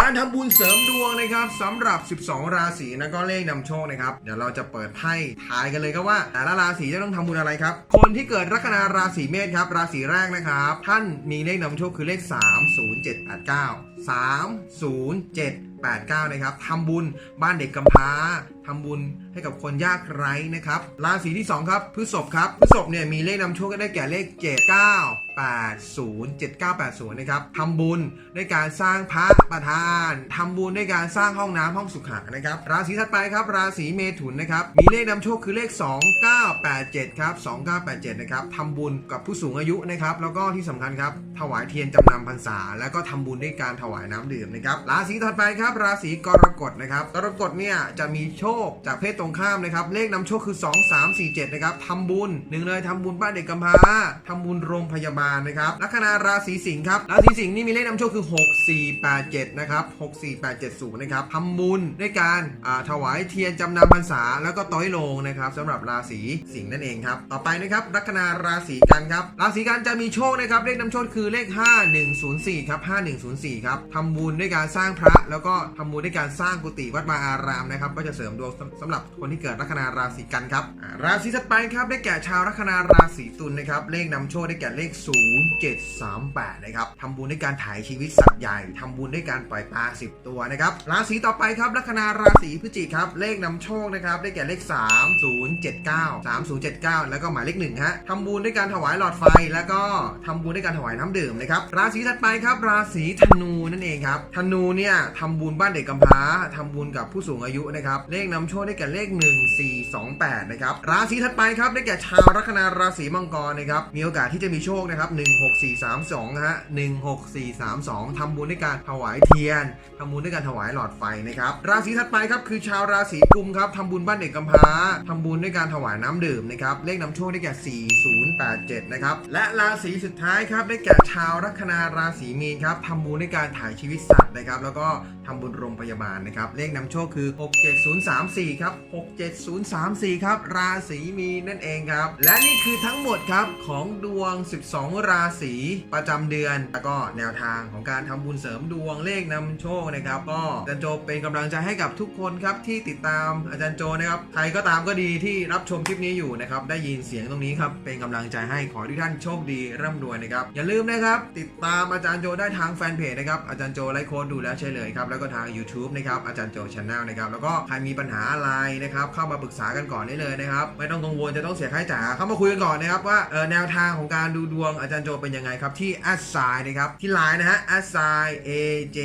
การทำบุญเสริมดวงนะครับสำหรับ 12 ราศีนะก็เลขนำโชคนะครับ เดี๋ยวเราจะเปิดไพ่ทายกันเลยครับว่า แต่ละราศีจะต้องทำบุญอะไรครับ คนที่เกิดลัคนาราศีเมษครับ ราศีแรกนะครับ ท่านมีเลขนำโชคคือเลข 30789 30789 นะครับทำบุญบ้านเด็กกำพร้าทำบุญให้กับคนยากไร้นะครับ ราศีที่ 2 ครับพฤษภครับพฤษภเนี่ยมีเลขนำโชคก็ได้แก่เลข 7980 7980 นะครับทำบุญด้วยการสร้างพระประธานทำบุญด้วยการสร้างห้องน้ำห้องสุขานะครับ ราศีถัดไปครับ ราศีเมถุนนะครับ มีเลขนำโชคคือเลข 2987 ครับ 2987 นะครับทำบุญกับผู้สูงอายุนะครับ แล้วก็ที่สำคัญครับ ถวายเทียนจำนำพรรษา แล้วก็ทำบุญด้วยการถวายน้ำดื่มนะครับ ราศีถัดไปครับ ราศีกรกฎนะครับ กรกฎเนี่ยจะมีโชคจากเพศตรงข้ามนะครับ เลขนำโชคคือ 2347 นะครับทำบุญหนึ่งเลยทำบุญบ้านเด็กกำพร้าทำบุญโรงพยาบาลนะครับลัคนาราศีสิงห์ครับราศีสิงห์นี่มีเลขนำโชคคือ 6487 นะครับ64870 นะครับทำบุญด้วยการถวายเทียนจำนำพรรษาแล้วก็ต้อยโลงนะครับสำหรับราศีสิงห์นั่นเองครับต่อไปนะครับลัคนาราศีกันครับราศีกันจะมีโชคนะครับเลขนำโชคคือเลข 5104 ครับ 5104 ครับทำบุญด้วยการสร้างพระ แล้วก็ทำบุญด้วยการสร้างกุฏิวัดวาอารามนะครับก็จะเสริมดวงสำหรับคนที่เกิดลัคนาราศีกันครับราศีถัดไปครับได้แก่ชาวลัคนาราศีตุลนะครับเลขนำโชคได้แก่เลข 0738นะครับทำบุญด้วยการถ่ายชีวิตสัตว์ใหญ่ทำบุญด้วยการปล่อยปลา10 ตัวนะครับราศีต่อไปครับลัคนาราศีพฤศจิกครับเลขนำโชคนะครับได้แก่เลข 3079 3079 แล้วก็หมายเลขหนึ่งฮะทำบุญด้วยการถวายหลอดไฟ แล้วก็ทำบุญด้วยการถวายน้ำดื่มนะครับราศีถัดไปครับราศีธนูนั่นเองครับธนูเนี่ยทำบุญบ้านเด็กกำพร้าทำบุญกับผู้สูงอายุนะครับเลขนำโชคได้แก่เลข 1428 นะครับ ราศีถัดไปครับได้แก่ชาวลัคนาราศีมังกรนะครับ มีโอกาสที่จะมีโชคนะครับ 16432นะฮะ16432ทำบุญด้วยการถวายเทียนทำบุญด้วยการถวายหลอดไฟนะครับ ราศีถัดไปครับคือชาวราศีกุมครับทำบุญบ้านเด็กกำพร้าทำบุญด้วยการถวายน้ำดื่มนะครับ เลขนำโชคได้แก่ 4087 นะครับ และราศีสุดท้ายครับได้แก่ชาวลัคนาราศีมีนครับทำบุญด้วยการถ่ายชีวิตสัตว์นะครับ แล้วก็ทำบุญโรงพยาบาลนะครับ เลขนำโชคคือ34ครับ67034 ครับ ราศีมีนนั่นเองครับ และนี่คือทั้งหมดครับของดวง 12 ราศีประจำเดือน แล้วก็แนวทางของการทำบุญเสริมดวงเลขนำโชคนะครับ ก็อาจารย์โจเป็นกำลังใจให้กับทุกคนครับที่ติดตามอาจารย์โจนะครับใครก็ตามก็ดีที่รับชมคลิปนี้อยู่นะครับได้ยินเสียงตรงนี้ครับเป็นกำลังใจให้ขอทุกท่านโชคดีร่ำรวยนะครับอย่าลืมนะครับติดตามอาจารย์โจได้ทางแฟนเพจนะครับอาจารย์โจไลฟ์โค้ดดูแล้วใช่เลยครับแล้วก็ทาง YouTube นะครับอาจารย์โจช n แนลนะครับแล้วก็ใครมีปัญหาหาอะไรนะครับเข้ามาปรึกษากันก่อนได้เลยนะครับไม่ต้องกังวลจะต้องเสียค่าใช้จ่ายเข้ามาคุยกันก่อนนะครับว่าแนวทางของการดูดวงอาจารย์โจเป็นยังไงครับที่ a s s i นะครับที่ไลน์นะฮะ a s s i a j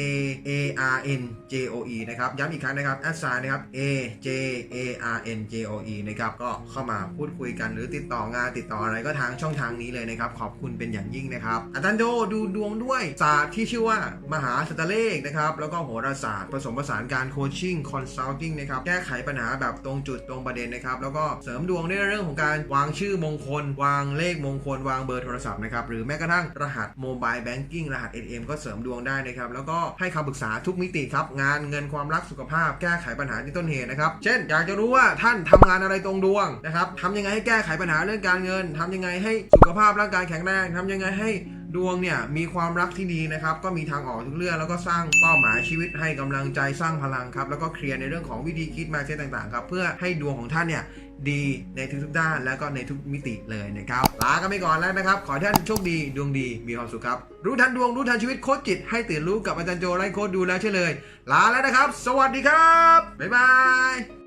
a r n j o e นะครับย้ำอีกครั้งนะครับ a s s i นะครับ a j a r n j o e นะครับก็เข้ามาพูดคุยกันหรือติดต่องานติดต่ออะไรก็ทางช่องทางนี้เลยนะครับขอบคุณเป็นอย่างยิ่งนะครับอาจารย์โจดูดวงด้วยศาสตร์ที่ชื่อว่ามหาสตเลขนะครับแล้วก็โหราศาสตร์ผสมผสานการโคชชิ่งคอนซัลทิงนะครับแก้ไขปัญหาแบบตรงจุดตรงประเด็นนะครับ แล้วก็เสริมดวงในเรื่องของการวางชื่อมงคล วางเลขมงคล วางเบอร์โทรศัพท์นะครับ หรือแม้กระทั่งรหัสโมบายแบงกิ้งรหัส ATM ก็เสริมดวงได้นะครับ แล้วก็ให้คำปรึกษาทุกมิติครับ งานเงินความรักสุขภาพ แก้ไขปัญหาที่ต้นเหตุนะครับ เช่น อยากจะรู้ว่าท่านทำงานอะไรตรงดวงนะครับทำยังไงให้แก้ไขปัญหาเรื่องการเงินทำยังไงให้สุขภาพร่างกายแข็งแรงทำยังไงให้ ดวงเนี่ยมีความรักที่ดีนะครับ ก็มีทางออกทุกเรื่องแล้วก็สร้างเป้าหมายชีวิตให้กำลังใจสร้างพลังครับ แล้วก็เคลียร์ในเรื่องของวิธีคิดมาเช่ต่างๆครับ เพื่อให้ดวงของท่านเนี่ยดีในทุกๆด้านแล้วก็ในทุกมิติเลยนะครับลากันไปก่อนแล้วนะครับ ขอท่านโชคดีดวงดีมีความสุขครับ รู้ทันดวงรู้ทันชีวิตโคชจิต ให้ตื่นรู้กับอาจารย์โจไลโค้ดดูแลเช่นเลย ลาแล้วนะครับ สวัสดีครับบ๊ายบาย